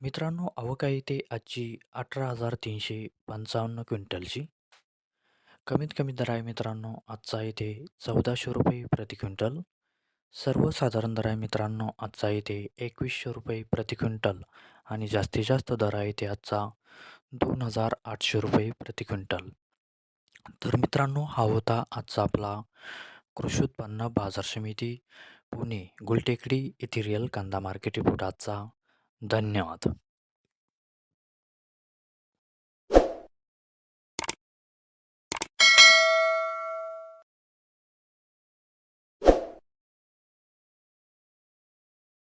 मित्रांनो अवका इथे आजची अठरा हजार तीनशे पंचावन्न क्विंटलची. कमीत कमी दर आहे मित्रांनो आजचा इथे चौदाशे रुपये प्रति क्विंटल. सर्वसाधारण दर आहे मित्रांनो आजचा इथे एकवीसशे रुपये प्रति क्विंटल आणि जास्तीत जास्त दर आहे ते आजचा दोन हजार आठशे रुपये प्रति क्विंटल. तर मित्रांनो हा होता आजचा आपला कृषी उत्पन्न बाजार समिती पुणे गुलटेकडी इथिरियल कांदा मार्केट रिपोर्ट आजचा. धन्यवाद.